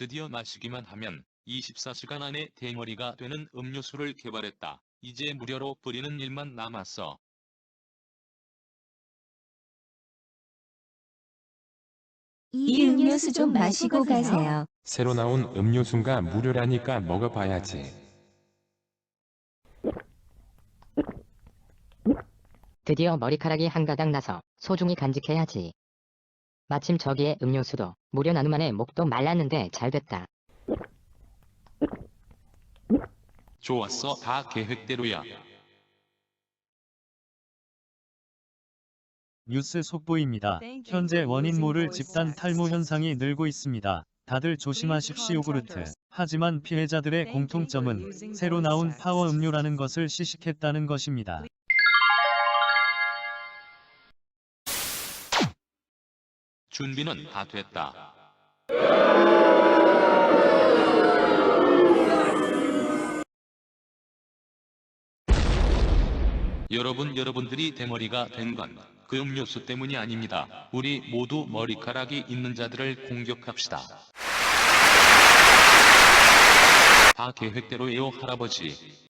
드디어 마시기만 하면 24시간 안에 대머리가 되는 음료수를 개발했다. 이제 무료로 뿌리는 일만 남았어. 이 음료수 좀 마시고 가세요. 새로 나온 음료수가 무료라니까 먹어봐야지. 드디어 머리카락이 한 가닥 나서 소중히 간직해야지. 마침 저기에 음료수도 무료 나눔 만에 목도 말랐는데 잘 됐다. 좋았어. 다 계획대로야. 뉴스 속보입니다. 현재 원인 모를 집단 탈모 현상이 늘고 있습니다. 다들 조심하십시오 그루트. 하지만 피해자들의 공통점은 새로 나온 파워 음료라는 것을 시식했다는 것입니다. 준비는 다 됐다. 여러분, 여러분들이 대머리가 된 건 그 음료수 때문이 아닙니다. 우리 모두 머리카락이 있는 자들을 공격합시다. 다 계획대로예요, 할아버지.